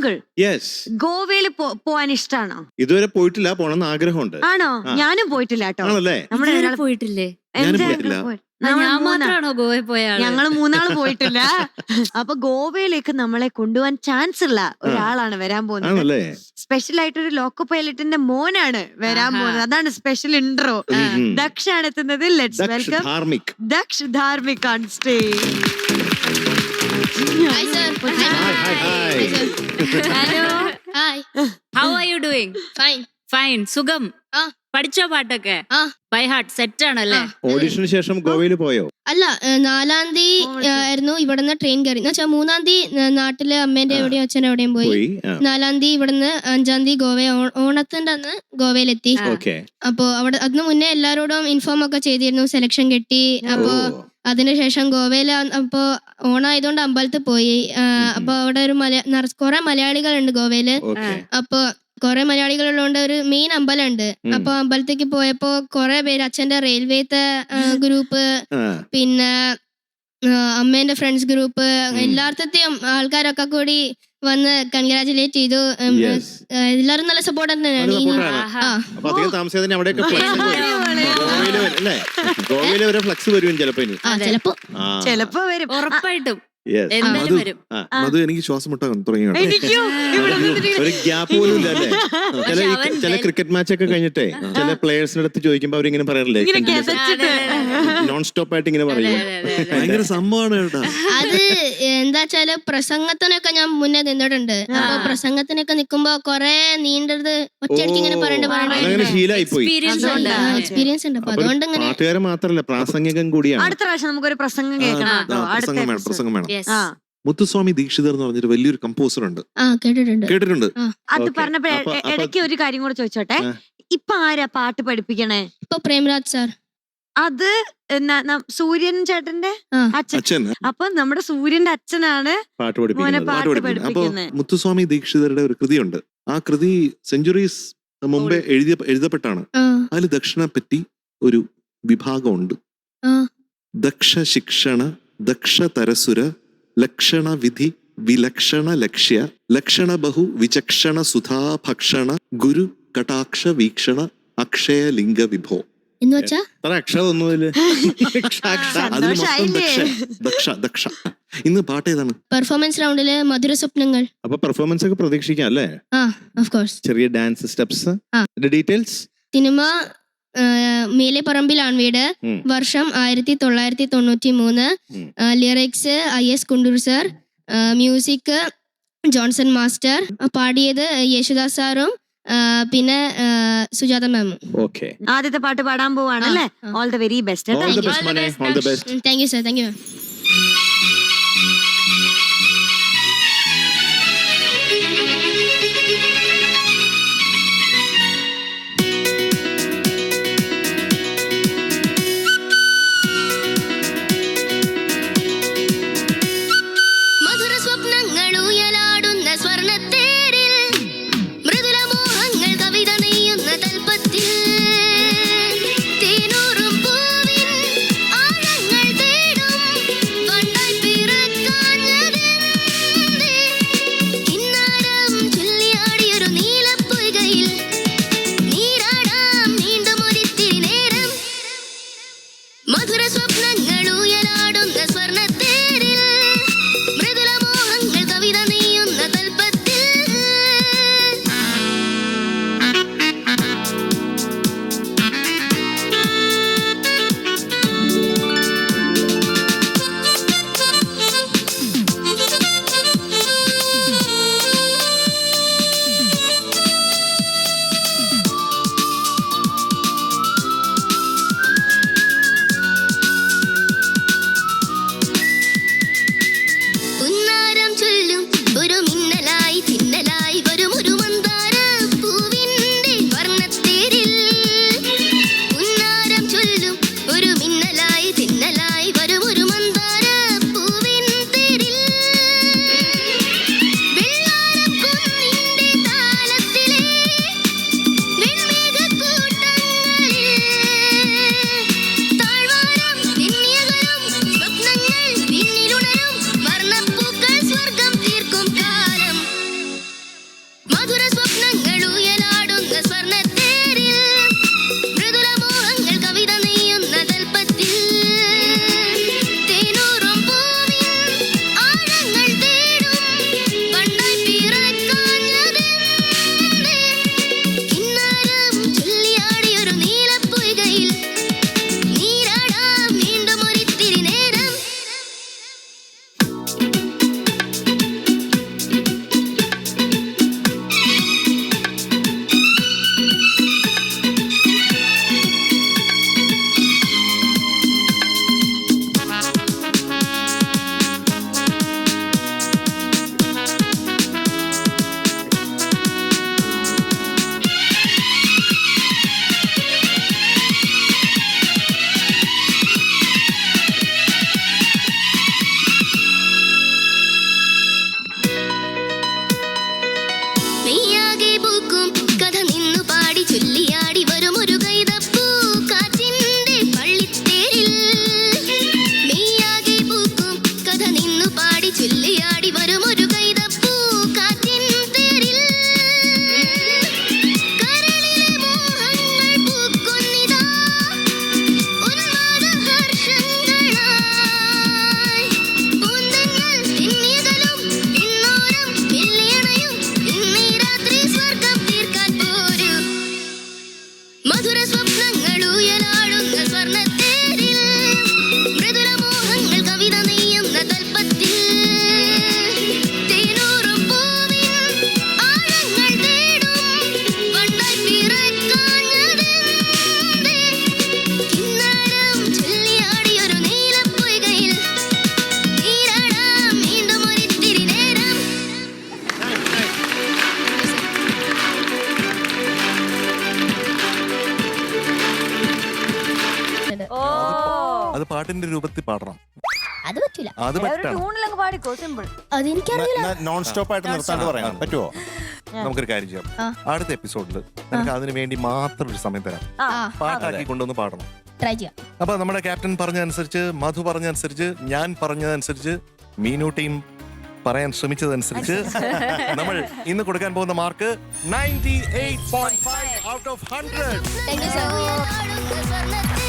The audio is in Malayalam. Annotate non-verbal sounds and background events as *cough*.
താങ്കൾ യെസ് ഗോവയിൽ പോവാൻ ഇഷ്ടമാണോ ഇതുവരെ പോയിട്ടില്ല പോണെന്ന് ആഗ്രഹമുണ്ട്. ആണോ? ഞാനും പോയിട്ടില്ല കേട്ടോ. ആണല്ലേ? നമ്മുടെ പോയിട്ടില്ലേ? ഞാനും എന്റെ പോയിട്ടില്ല. പോയി- ആ, ഞാൻ മൂന്നാ- ഗോവയിൽ പോയ ആൾ? ഞങ്ങൾ മൂന്നാൾ പോയിട്ടില്ല. അപ്പൊ ഗോവയിലേക്ക് നമ്മളെ കൊണ്ടുപോകാൻ ചാൻസ് ഉള്ള ഒരാളാണ് വരാൻ പോകുന്നത്. ആണല്ലേ? സ്പെഷ്യൽ ആയിട്ട് ഒരു ലോക്കോ പൈലറ്റിന്റെ മോനാണ് വരാൻ പോകുന്നത്. അതാണ് സ്പെഷ്യൽ ഇൻട്രോ. ആണ് എത്തുന്നത്. Let's Daksh welcome Dharmik Daksh Dharmik on stage hello hi how are you doing fine fine സുഖം. ആ. പഠിച്ചോ പാട്ടൊക്കെ? ആ. ബൈ ഹാർട്ട് സെറ്റ് ആണല്ലേ? ഓഡിഷന് ശേഷം ഗോവയിൽ പോയോ? അല്ല ഏ, നാലാം തീയതി ആയിരുന്നു ഇവിടുന്ന് ട്രെയിൻ കയറി. എന്ന് വെച്ചാൽ മൂന്നാം തീയതി നാട്ടിലെ അമ്മേന്റെ. എവിടെയും അച്ഛൻ എവിടെയും പോയി. പോയി നാലാം തീയതി ഇവിടുന്ന് അഞ്ചാം തീയതി ഗോവ ഓ- ഓണത്തിന്റെ അന്ന് ഗോവയിലെത്തി. ഓക്കെ. അപ്പോ അവിടെ അതിന് മുന്നേ എല്ലാരോടും ഇൻഫോം ഒക്കെ ചെയ്തിരുന്നു. സെലക്ഷൻ കിട്ടി. അപ്പോ അതിനുശേഷം ഗോവയിൽ അപ്പോൾ അപ്പോ ഓണായതുകൊണ്ട് അമ്പലത്തിൽ പോയി. അപ്പോൾ അപ്പൊ അവിടെ ഒരു മല നിറ- കുറെ മലയാളികളുണ്ട് ഗോവയിൽ. ഓക്കെ. അപ്പൊ കുറെ മലയാളികളുള്ളതുകൊണ്ട് ഒരു മെയിൻ അമ്പലമുണ്ട്. അപ്പൊ അമ്പലത്തേക്ക് പോയപ്പോ കുറെ പേര് അച്ഛന്റെ റെയിൽവേത്തെ ഗ്രൂപ്പ് പിന്നെ അമ്മേന്റെ ഫ്രണ്ട്സ് ഗ്രൂപ്പ് എല്ലാർത്ഥത്തെയും ആൾക്കാരൊക്കെ കൂടി വന്ന് കൺഗ്രാചുലേറ്റ് ചെയ്തു. എല്ലാരും എല്ലാവരും നല്ല സപ്പോർട്ട് തന്നെയാണ്. ഗോവയിൽ വരും അല്ലേ? ഗോവയിൽ ഫ്ലക്സ് വരും ചിലപ്പോ ഇനി. ആ. ചിലപ്പോ. ആ. ചെലപ്പോ വരും. ഉറപ്പായിട്ടും. എന്തായാലും അത് വരും. എനിക്ക് ശ്വാസം മുട്ടാൻ തുടങ്ങി കേട്ടോ. എനിക്കും. ഇവിടെ നിന്നിട്ട് ഒരു ഗ്യാപ്പ് പോലും ഇല്ല അല്ലേ? ചില ഈ- അവൻ ചില ക്രിക്കറ്റ് മാച്ച് ഒക്കെ കഴിഞ്ഞിട്ടേ ചില പ്ലേയേഴ്സിന്റെ അടുത്ത് ചോദിക്കുമ്പോ അവരിങ്ങനെ പറയാറില്ലേ? ഇങ്ങനെ. നോൺ സ്റ്റോപ്പ് ആയിട്ട് ഇങ്ങനെ പറയും. അതെ, അതെ, അതെ. ഭയങ്കര സംഭവമാണ് കേട്ടാ. അത് എന്താ വെച്ചാൽ പ്രസംഗത്തിനൊക്കെ ഞാൻ മുന്നേ നിന്നിട്ടുണ്ട്. അപ്പൊ. പ്രസംഗത്തിനൊക്കെ നിക്കുമ്പോ കൊറേ നീണ്ടത് ഒറ്റയടിക്ക് ഇങ്ങനെ പറയണ്ട് അതങ്ങനെ പറയണ്ട ശീലായി പോയി എക്സ്പീരിയൻസ് ഉണ്ട്. എക്സ്പീരിയൻസ് ഉണ്ട്. അപ്പൊ അതുകൊണ്ട് ഇങ്ങനെ പാട്ടുകാരൻ മാത്രല്ല പ്രാസംഗികം കൂടിയാണ്. അടുത്ത പ്രാവശ്യം നമുക്കൊരു പ്രസംഗം കേൾക്കണം. കേട്ടോ അടുത്ത പ്രസംഗം വേണം episode. പ്രസംഗം വേണം. ആ. മുത്തുസ്വാമി ദീക്ഷിതർ എന്ന് പറഞ്ഞൊരു വലിയൊരു കമ്പോസർ ഉണ്ട്. ആ കേട്ടിട്ടുണ്ട്. കേട്ടിട്ടുണ്ട്? അത് Okay. പറഞ്ഞപ്പോ അപ്പൊ- എ- അപ്പൊ- ഇടയ്ക്ക് ഒരു കാര്യം കൂടെ ചോദിച്ചോട്ടെ. ആ. ഇപ്പൊ ആരാ പാട്ട് പഠിപ്പിക്കണേ? ഇപ്പൊ പ്രേംരാജ് സാർ. അത് ന- ന- സൂര്യൻ ചേട്ടന്റെ ആ. അച്ഛൻ. അച്ഛൻ. അപ്പൊ നമ്മുടെ സൂര്യന്റെ അച്ഛനാണ് പാട്ട് പഠിപ്പിക്കുന്നത്. പാട്ട് പാട്ട് പഠിപ്പിക്കുന്നത്. അപ്പൊ പഠിപ്പിക്കുന്നത് മുത്തുസ്വാമി ദീക്ഷിതരുടെ ഒരു കൃതിയുണ്ട്. ആ കൃതി സെഞ്ചുറീസ് മുമ്പേ എഴുതിയ എഴുതപ്പെട്ടാണ്. ആ. അതിൽ ദക്ഷിണ പറ്റി ഒരു വിഭാഗമുണ്ട്. ദക്ഷ ശിക്ഷണ ദക്ഷ തരസുര ലക്ഷണ വിധി വിലക്ഷണ ലക്ഷ്യ ലക്ഷണ ബഹു വിചക്ഷണ സുധാ ഭക്ഷണ ഗുരു കടാക്ഷ വീക്ഷണ അക്ഷയ ലിംഗ വിഭോ. എന്ന് വെച്ചാ? ദക്ഷ. ദക്ഷ ഇന്ന് പാട്ട് ഏതാണ്? പെർഫോമൻസ് റൗണ്ടിൽ മധുര സ്വപ്നങ്ങൾ. അപ്പൊ പെർഫോമൻസ് ഒക്കെ പ്രതീക്ഷിക്കാം അല്ലേ? ആ ഓഫ് കോഴ്സ് ചെറിയ ഡാൻസ് സ്റ്റെപ്സ് ആ. ഡീറ്റെയിൽസ് സിനിമ ആ, മേലെ പറമ്പിലാണ് വീട് വർഷം ആയിരത്തി തൊള്ളായിരത്തി തൊണ്ണൂറ്റി മൂന്ന് lyrics I S Kundoor sir. Music Johnson master. പാടിയത് യേശുദാസ് സാറും പിന്നെ സുജാത മാമും ഓക്കെ. ആദ്യത്തെ പാട്ട് പാടാൻ പോവാണ് അല്ലേ? All the very best thank you sir thank you ಕೈಯಾಗಿ book ಕದ ನಿನ್ನ പാട്ടിന്റെ രൂപത്തിൽ പാടണം. അത് പറ്റില്ല അത് പറ്റണം. ട്യൂണിലങ്ങ് പാടിക്കോ സിമ്പിൾ. അതെനിക്കറിയില്ല. നോൺ സ്റ്റോപ്പ് ആയിട്ട് നിർത്താണ്ട് പറയണം പറ്റുമോ നമുക്കൊരു കാര്യം ചെയ്യാം. അടുത്ത എപ്പിസോഡിൽ നമുക്ക് അതിന് വേണ്ടി മാത്രം ഒരു സമയം തരാം. പാട്ടാക്കി കൊണ്ടുവന്ന് പാടണം. ട്രൈ ചെയ്യാം. അപ്പൊ നമ്മുടെ ക്യാപ്റ്റൻ പറഞ്ഞതനുസരിച്ച് മധു പറഞ്ഞതനുസരിച്ച് ഞാൻ പറഞ്ഞതനുസരിച്ച് മീനു ടീം പറയാൻ ശ്രമിച്ചതനുസരിച്ച് *laughs* നമ്മൾ ഇന്ന് കൊടുക്കാൻ പോകുന്ന mark ninety eight point five out of hundred thank you sir